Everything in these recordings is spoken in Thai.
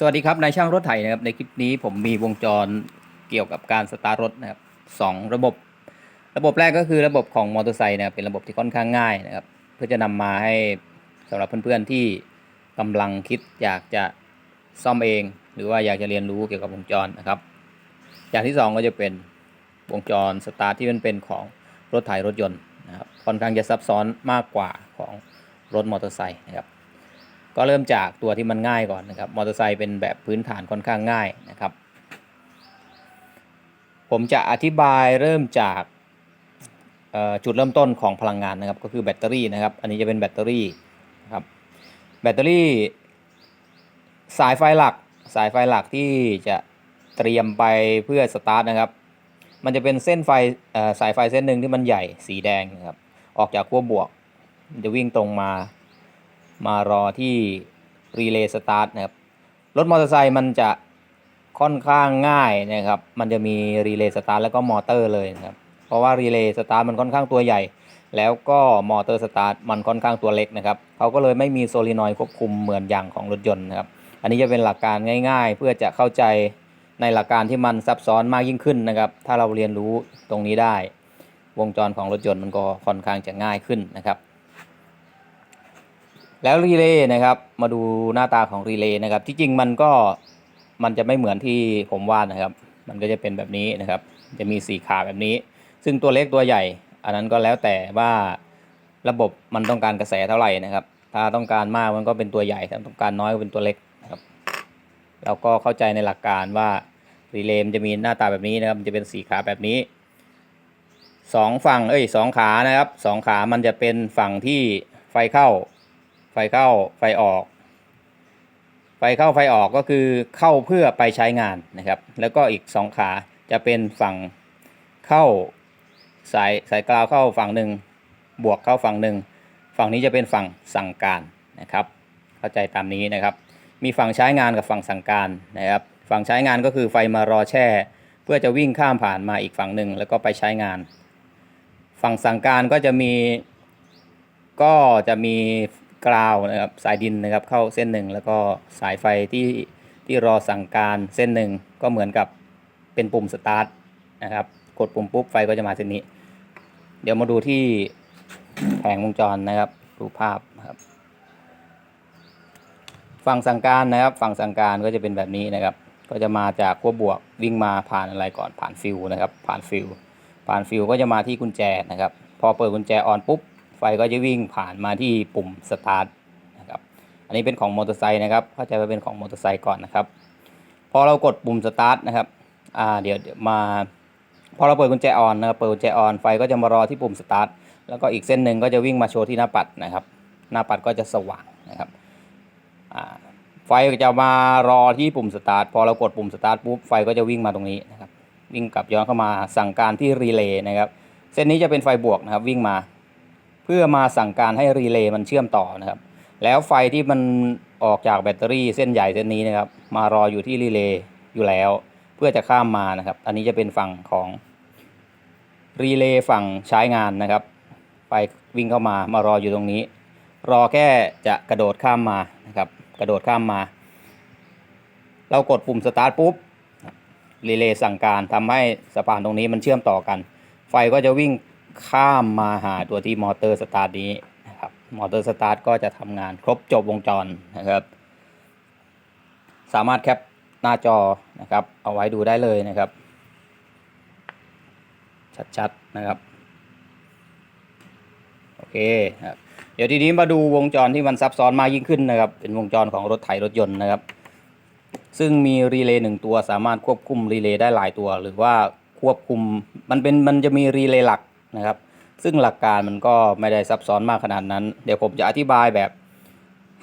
สวัสดีครับนายช่างรถไถนะครับในคลิปนี้ผมมีวงจรเกี่ยวกับการสตาร์ทรถนะครับสองระบบ ระบบแรกก็คือระบบของมอเตอร์ไซค์นะครับเป็นระบบที่ค่อนข้างง่ายนะครับเพื่อจะนำมาให้สำหรับเพื่อนๆที่กำลังคิดอยากจะซ่อมเอง หรือว่าอยากจะเรียนรู้เกี่ยวกับวงจรนะครับ อย่างที่สองก็จะเป็นวงจรสตาร์ทที่มันเป็นของรถไถรถยนต์นะครับค่อนข้างจะซับซ้อนมากกว่าของรถมอเตอร์ไซค์นะครับ ก็เริ่มจากตัวที่มันง่ายก่อนนะครับมอเตอร์ไซค์เป็นแบบพื้นฐานค่อนข้างง่ายนะครับ ผมจะอธิบายเริ่มจากจุดเริ่มต้นของพลังงานนะครับก็คือแบตเตอรี่นะครับ อันนี้จะเป็นแบตเตอรี่นะครับแบตเตอรี่ สายไฟหลัก สายไฟหลักที่จะเตรียมไปเพื่อสตาร์ทนะครับ มันจะเป็นเส้นไฟสายไฟเส้นหนึ่งที่มันใหญ่สีแดงนะครับออกจากขั้วบวกจะวิ่งตรงมา มารอที่รีเลย์สตาร์ทนะครับ รถมอเตอร์ไซค์มันจะค่อนข้างง่ายนะครับ มันจะมีรีเลย์สตาร์ทแล้วก็มอเตอร์เลยนะครับ เพราะว่ารีเลย์สตาร์ทมันค่อนข้างตัวใหญ่ แล้วก็มอเตอร์สตาร์ทมันค่อนข้างตัวเล็กนะครับ เขาก็เลยไม่มีโซลินอยควบคุมเหมือนอย่างของรถยนต์นะครับ อันนี้จะเป็นหลักการง่าย ๆ เพื่อจะเข้าใจในหลักการที่มันซับซ้อนมากยิ่งขึ้นนะครับ ถ้าเราเรียนรู้ตรงนี้ได้ วงจรของรถยนต์มันก็ค่อนข้างจะง่ายขึ้นนะครับ แล้วรีเลย์นะครับ มาดูหน้าตาของรีเลย์นะครับ ที่จริงมันก็มันจะไม่เหมือนที่ผมวาดนะครับ มันก็จะเป็นแบบนี้นะครับ จะมีสีขาแบบนี้ ซึ่งตัวเล็กตัวใหญ่ อันนั้นก็แล้วแต่ว่าระบบมันต้องการกระแสเท่าไหร่นะครับ ถ้าต้องการมากมันก็เป็นตัวใหญ่ถ้าต้องการน้อยก็เป็นตัวเล็กนะครับ เราก็เข้าใจในหลักการว่ารีเลย์จะมีหน้าตาแบบนี้นะครับ มันจะเป็นสีขาแบบนี้สองฝั่งเอ้ยสองขานะครับสองขามันจะเป็นฝั่งที่ไฟเข้า ไฟเข้าไฟออก ไฟเข้าไฟออกก็คือเข้าเพื่อไปใช้งานนะครับ แล้วก็อีกสองขาจะเป็นฝั่งเข้าสายสายกราวเข้าฝั่งหนึ่งบวกเข้าฝั่งหนึ่งฝั่งนี้จะเป็นฝั่งสั่งการนะครับ เข้าใจตามนี้นะครับ มีฝั่งใช้งานกับฝั่งสั่งการนะครับ ฝั่งใช้งานก็คือไฟมารอแช่ เพื่อจะวิ่งข้ามผ่านมาอีกฝั่งหนึ่งแล้วก็ไปใช้งาน ฝั่งสั่งการก็จะมีก็จะมี กราวนะครับสายดินนะครับเข้าเส้นหนึ่งแล้วก็สายไฟที่ที่รอสั่งการเส้นหนึ่งก็เหมือนกับเป็นปุ่มสตาร์ทนะครับกดปุ่มปุ๊บไฟก็จะมาเส้นนี้ เดี๋ยวมาดูที่แผงวงจรนะครับดูภาพครับ ฝั่งสั่งการนะครับ ฝั่งสั่งการก็จะเป็นแบบนี้นะครับ ก็จะมาจากขั้วบวกวิ่งมาผ่านอะไรก่อนผ่านฟิวนะครับ ผ่านฟิวผ่านฟิวก็จะมาที่กุญแจนะครับ พอเปิดกุญแจออนปุ๊บ ไฟก็จะวิ่งผ่านมาที่ปุ่มสตาร์ทนะครับอันนี้เป็นของมอเตอร์ไซค์นะครับเข้าใจว่าเป็นของมอเตอร์ไซค์ก่อนนะครับ พอเรากดปุ่มสตาร์ทนะครับอ่าเดี๋ยวมาพอเราเปิดกุญแจออนนะครับเปิดกุญแจออนไฟก็จะมารอที่ปุ่มสตาร์ทแล้วก็อีกเส้นหนึ่งก็จะวิ่งมาโชว์ที่หน้าปัดนะครับ หน้าปัดก็จะสว่างนะครับอ่าไฟจะมารอที่ปุ่มสตาร์ทพอเรากดปุ่มสตาร์ทปุ๊บไฟก็จะวิ่งมาตรงนี้นะครับวิ่งกลับย้อนเข้ามาสั่งการที่รีเลย์นะครับ เส้นนี้จะเป็นไฟบวกนะครับวิ่งมา พื่อมาสั่งการให้รีเลย์มันเชื่อมต่อนะครับ แล้วไฟที่มันออกจากแบตเตอรี่เส้นใหญ่เส้นนี้นะครับ มารออยู่ที่รีเลย์อยู่แล้ว เพื่อจะข้ามมานะครับ อันนี้จะเป็นฝั่งของรีเลย์ฝั่งใช้งานนะครับ ไฟวิ่งเข้ามามารออยู่ตรงนี้ รอแค่จะกระโดดข้ามมานะครับ กระโดดข้ามมา เรากดปุ่มสตาร์ทปุ๊บรีเลย์สั่งการทำให้สะพานตรงนี้มันเชื่อมต่อกัน ไฟก็จะวิ่ง ข้ามมาหาตัวที่มอเตอร์สตาร์ทนี้นะครับมอเตอร์สตาร์ทก็จะทำงานครบจบวงจรนะครับ สามารถแคปหน้าจอนะครับ เอาไว้ดูได้เลยนะครับ ชัดๆนะครับ โอเคครับเดี๋ยวทีนี้มาดูวงจรที่มันซับซ้อนมากยิ่งขึ้นนะครับ เป็นวงจรของรถไถรถยนต์นะครับ ซึ่งมีรีเลย์หนึ่งตัวสามารถควบคุมรีเลย์ได้หลายตัว หรือว่าควบคุมมันเป็นมันจะมีรีเลย์หลัก นะครับ ซึ่งหลักการมันก็ไม่ได้ซับซ้อนมากขนาดนั้น เดี๋ยวผมจะอธิบายแบบ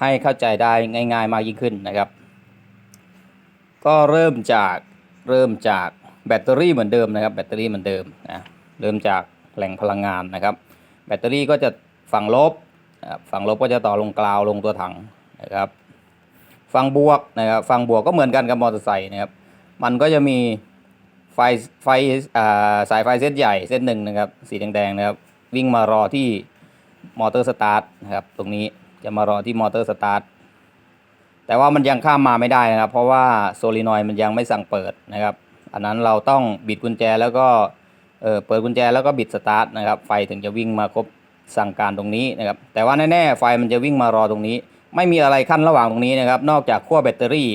ให้เข้าใจได้ง่ายๆมากยิ่งขึ้นนะครับ ก็เริ่มจากเริ่มจากแบตเตอรี่เหมือนเดิมนะครับ แบตเตอรี่เหมือนเดิมนะเริ่มจากแหล่งพลังงานนะครับ แบตเตอรี่ก็จะฝั่งลบฝั่งลบก็จะต่อลงกราวลงตัวถังนะครับฝั่งบวกนะครับฝั่งบวกก็เหมือนกันกับมอเตอร์ไซค์นะครับ มันก็จะมี ไฟไฟสายไฟเส้นใหญ่เส้นหนึ่งนะครับ สีแดงๆนะครับ วิ่งมารอที่มอเตอร์สตาร์ทนะครับตรงนี้จะมารอที่มอเตอร์สตาร์ทแต่ว่ามันยังข้ามมาไม่ได้นะครับ เพราะว่าโซลินอยมันยังไม่สั่งเปิดนะครับ อันนั้นเราต้องบิดกุญแจแล้วก็เเปิดกุญแจแล้วก็บิดสตาร์ทนะครับ ไฟถึงจะวิ่งมาครบสั่งการตรงนี้นะครับ แต่ว่าแน่ๆไฟมันจะวิ่งมารอตรงนี้ ไม่มีอะไรขั้นระหว่างตรงนี้นะครับ นอกจากขั้วแบตเตอรี่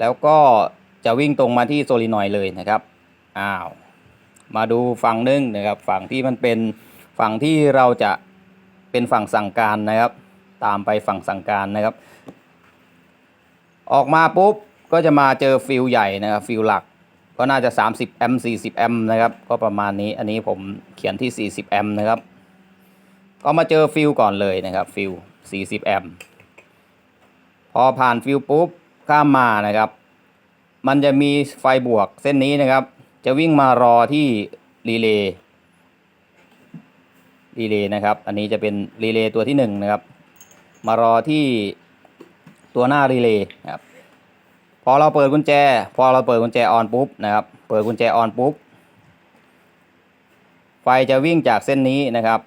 แล้วก็ จะวิ่งตรงมาที่โซลินอยเลยนะครับอ้าวมาดูฝั่งหนึงนะครับฝั่งที่มันเป็นฝั่งที่เราจะเป็นฝั่งสั่งการนะครับ ตามไปฝั่งสั่งการนะครับ ออกมาปุ๊บก็จะมาเจอฟิลใหญ่นะครับฟิลหลักก็น่าจะ 30แอมป์40แอมป์นะครับก็ประมาณนี้อันนี้ผมเขียนที่ 40แอมป์นะครับก็มาเจอฟิลก่อนเลยนะครับฟิล40แอมป์พอผ่านฟิลปุ๊บข้ามมานะครับ มันจะมีไฟบวกเส้นนี้นะครับ จะวิ่งมารอที่รีเลย์รีเลย์นะครับ อันนี้จะเป็นรีเลย์ตัวที่หนึ่งนะครับ มารอที่ตัวหน้ารีเลย์นะครับ พอเราเปิดกุญแจ พอเราเปิดกุญแจออนปุ๊บนะครับ เปิดกุญแจออนปุ๊บ ไฟจะวิ่งจากเส้นนี้นะครับ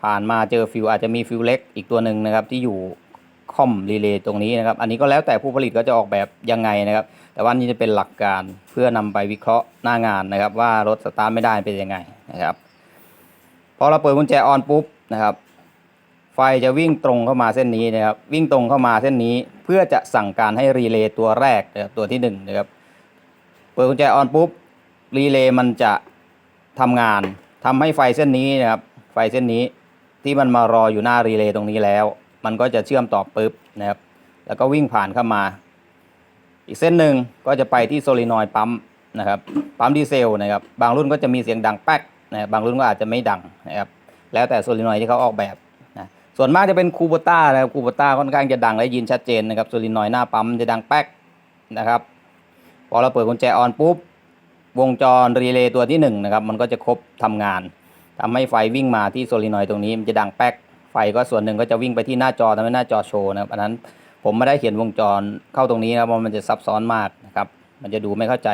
ผ่านมาเจอฟิวอาจจะมีฟิวเล็กอีกตัวหนึ่งนะครับที่อยู่ คอมรีเลย์ตรงนี้นะครับ อันนี้ก็แล้วแต่ผู้ผลิตก็จะออกแบบยังไงนะครับ แต่ว่านี่จะเป็นหลักการเพื่อนำไปวิเคราะห์หน้างานนะครับ ว่ารถสตาร์ทไม่ได้เป็นยังไงนะครับพอเราเปิดกุญแจออนปุ๊บนะครับไฟจะวิ่งตรงเข้ามาเส้นนี้นะครับ วิ่งตรงเข้ามาเส้นนี้ เพื่อจะสั่งการให้รีเลย์ตัวแรกนะครับตัวที่หนึ่งนะครับเปิดกุญแจออนปุ๊บรีเลย์มันจะทำงานทำให้ไฟเส้นนี้นะครับ ไฟเส้นนี้ที่มันมารออยู่หน้ารีเลย์ตรงนี้แล้ว มันก็จะเชื่อมต่อปุ๊บนะครับ แล้วก็วิ่งผ่านเข้ามา อีกเส้นหนึ่งก็จะไปที่โซลินอยด์ปั๊มนะครับ ปั๊มดีเซลนะครับ บางรุ่นก็จะมีเสียงดังแป๊กนะครับบางรุ่นก็อาจจะไม่ดังนะครับ แล้วแต่โซลินอยด์ที่เขาออกแบบนะส่วนมากจะเป็นคูโบต้านะครับคูโบต้าค่อนข้างจะดังและยินชัดเจนนะครับโซลินอยด์หน้าปั๊มจะดังแป๊กนะครับ พอเราเปิดกุญแจออนปุ๊บวงจรรีเลย์ตัวที่หนึ่งนะครับมันก็จะครบทำงานทำให้ไฟวิ่งมาที่โซลินอยด์ตรงนี้มันจะดังแป๊ก ไฟก็ส่วนหนึ่งก็จะวิ่งไปที่หน้าจอทำให้หน้าจอโชว์นะครับอันนั้นผมไม่ได้เขียนวงจรเข้าตรงนี้นะครับเพราะมันจะซับซ้อนมากนะครับ มันจะดูไม่เข้าใจ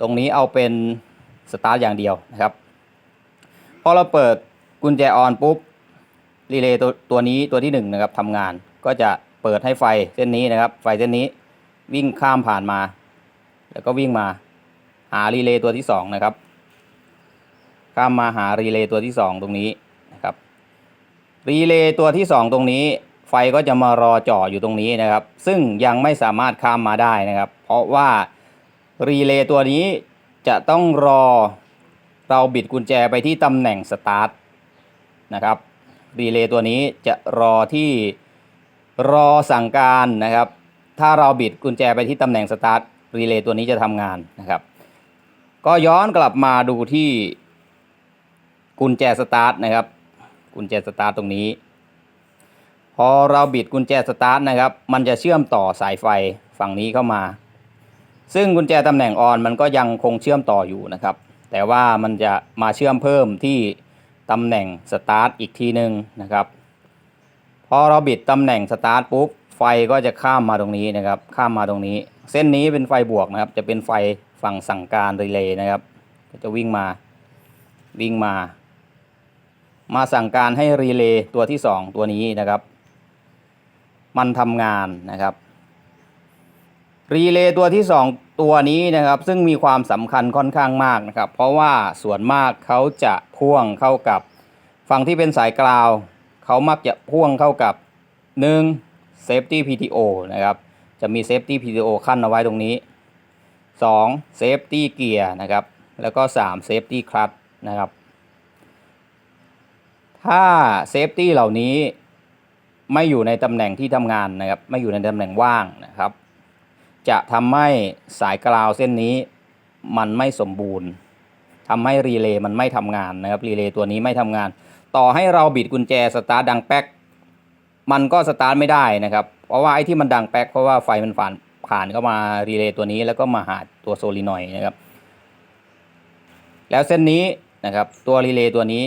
ตรงนี้เอาเป็นสตาร์ทอย่างเดียวนะครับ พอเราเปิดกุญแจออนปุ๊บรีเลย์ตัวตัวนี้ตัวที่หนึ่งนะครับทำงานก็จะเปิดให้ไฟเส้นนี้นะครับ ไฟเส้นนี้วิ่งข้ามผ่านมา แล้วก็วิ่งมาหารีเลย์ตัวที่สองนะครับข้ามมาหารีเลย์ตัวที่สองตรงนี้นะครับ รีเลย์ตัวที่สองตรงนี้ ไฟก็จะมารอจ่ออยู่ตรงนี้นะครับ ซึ่งยังไม่สามารถข้ามมาได้นะครับ เพราะว่ารีเลย์ตัวนี้จะต้องรอเราบิดกุญแจไปที่ตำแหน่งสตาร์ทนะครับรีเลย์ตัวนี้จะรอที่รอสั่งการนะครับ ถ้าเราบิดกุญแจไปที่ตำแหน่งสตาร์ทรีเลย์ตัวนี้จะทำงานนะครับ ก็ย้อนกลับมาดูที่กุญแจสตาร์ทนะครับ กุญแจสตาร์ทตรงนี้ พอเราบิดกุญแจสตาร์ทนะครับ มันจะเชื่อมต่อสายไฟฝั่งนี้เข้ามา ซึ่งกุญแจตำแหน่งออนมันก็ยังคงเชื่อมต่ออยู่นะครับ แต่ว่ามันจะมาเชื่อมเพิ่มที่ตำแหน่งสตาร์ทอีกทีหนึ่งนะครับ พอเราบิดตำแหน่งสตาร์ทปุ๊บไฟก็จะข้ามมาตรงนี้นะครับ ข้ามมาตรงนี้ เส้นนี้เป็นไฟบวกนะครับ จะเป็นไฟฝั่งสั่งการรีเลย์นะครับ ก็จะวิ่งมา วิ่งมา มาสั่งการให้รีเลย์ตัวที่สองตัวนี้นะครับ มันทำงานนะครับรีเลย์ตัวที่สองตัวนี้นะครับ ซึ่งมีความสำคัญค่อนข้างมากนะครับ เพราะว่าส่วนมากเขาจะพ่วงเข้ากับฝั่งที่เป็นสายกราวเขามักจะพ่วงเข้ากับ 1 Safety PTO นะครับ จะมี Safety PTO ขั้นเอาไว้ตรงนี้ 2 Safety Gear นะครับ แล้วก็ 3 Safety Clutch นะครับ ถ้า Safety เหล่านี้ไม่อยู่ในตำแหน่งที่ทำงานนะครับ ไม่อยู่ในตำแหน่งว่างนะครับ จะทำให้สายกราวเส้นนี้มันไม่สมบูรณ์ทำให้รีเลย์มันไม่ทำงานนะครับ รีเลย์ตัวนี้ไม่ทำงาน ต่อให้เราบิดกุญแจสตาร์ดังแป๊ก มันก็สตาร์ทไม่ได้นะครับ เพราะว่าไอ้ที่มันดังแป๊กเพราะว่าไฟมันผ่านผ่านเข้ามารีเลย์ตัวนี้แล้วก็มาหาตัวโซลินอยนะครับ แล้วเส้นนี้นะครับ ตัวรีเลย์ตัวนี้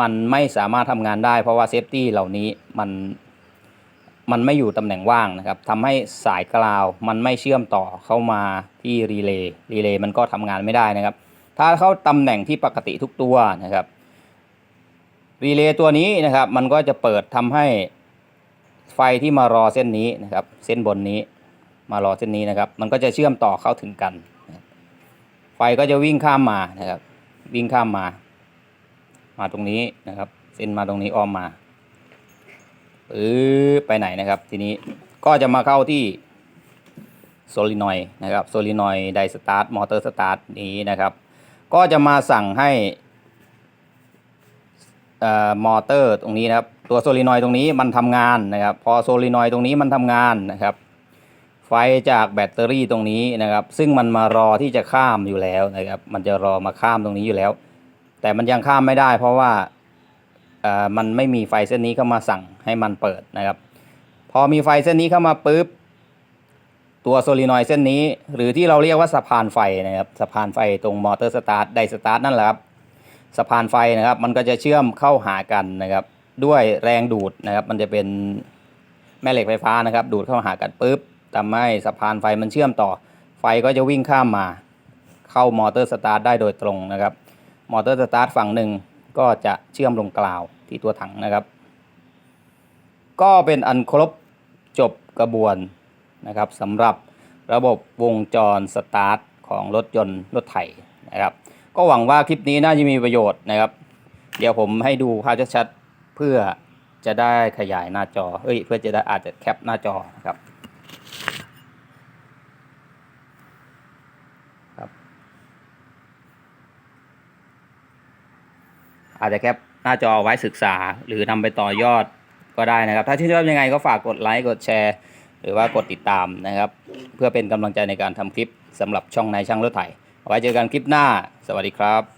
มันไม่สามารถทำงานได้ เพราะว่าเซฟตี้เหล่านี้มันมันไม่อยู่ตำแหน่งว่างนะครับทำให้สายกราวมันไม่เชื่อมต่อเข้ามาที่รีเลย์รีเลย์มันก็ทำงานไม่ได้นะครับ ถ้าเข้าตำแหน่งที่ปกติทุกตัวนะครับรีเลย์ตัวนี้นะครับ มันก็จะเปิดทำให้ไฟที่มารอเส้นนี้นะครับ เส้นบนนี้มารอเส้นนี้นะครับ มันก็จะเชื่อมต่อเข้าถึงกัน ไฟก็จะวิ่งข้ามมานะครับ วิ่งข้ามมา มาตรงนี้นะครับ เส้นมาตรงนี้อ้อมมาปื๊บไปไหนนะครับ ทีนี้ก็จะมาเข้าที่โซลินอยนะครับโซลินอยไดสตาร์ทมอเตอร์สตาร์ทนี้นะครับ ก็จะมาสั่งให้อ่อมอเตอร์ตรงนี้นะครับ ตัวโซลินอยตรงนี้มันทำงานนะครับ พอโซลินอยตรงนี้มันทำงานนะครับ ไฟจากแบตเตอรี่ตรงนี้นะครับ ซึ่งมันมารอที่จะข้ามอยู่แล้วนะครับ มันจะรอมาข้ามตรงนี้อยู่แล้ว แต่มันยังข้ามไม่ได้ เพราะว่ามันไม่มีไฟเส้นนี้เข้ามาสั่งให้มันเปิดนะครับ พอมีไฟเส้นนี้เข้ามาปุ๊บตัวโซลินอยเส้นนี้ หรือที่เราเรียกว่าสะพานไฟนะครับสะพานไฟตรงมอเตอร์สตาร์ทไดสตาร์ทนั่นแหละครับสะพานไฟนะครับ มันก็จะเชื่อมเข้าหากันนะครับ ด้วยแรงดูดนะครับ มันจะเป็นแม่เหล็กไฟฟ้านะครับ ดูดเข้าหากันปุ๊บทำให้สะพานไฟมันเชื่อมต่อ ไฟก็จะวิ่งข้ามมา เข้ามอเตอร์สตาร์ทได้โดยตรงนะครับ มอเตอร์สตาร์ทฝั่งหนึ่งก็จะเชื่อมลงกล่าวที่ตัวถังนะครับ ก็เป็นอันครบจบกระบวนนะครับสำหรับระบบวงจรสตาร์ทของรถยนต์รถไถนะครับ ก็หวังว่าคลิปนี้น่าจะมีประโยชน์นะครับ เดี๋ยวผมให้ดูภาพชัดๆเพื่อจะได้ขยายหน้าจอเอ้ยเพื่อจะได้อาจจะแคปหน้าจอนะครับครับ อาจจะแคปหน้าจอไว้ศึกษา หรือนำไปต่อยอดก็ได้นะครับ ถ้าชื่นชอบยังไงก็ฝากกดไลค์กดแชร์ หรือว่ากดติดตามนะครับ เพื่อเป็นกำลังใจในการทำคลิปสำหรับช่องนายช่างรถไถไว้เจอกันคลิปหน้า สวัสดีครับ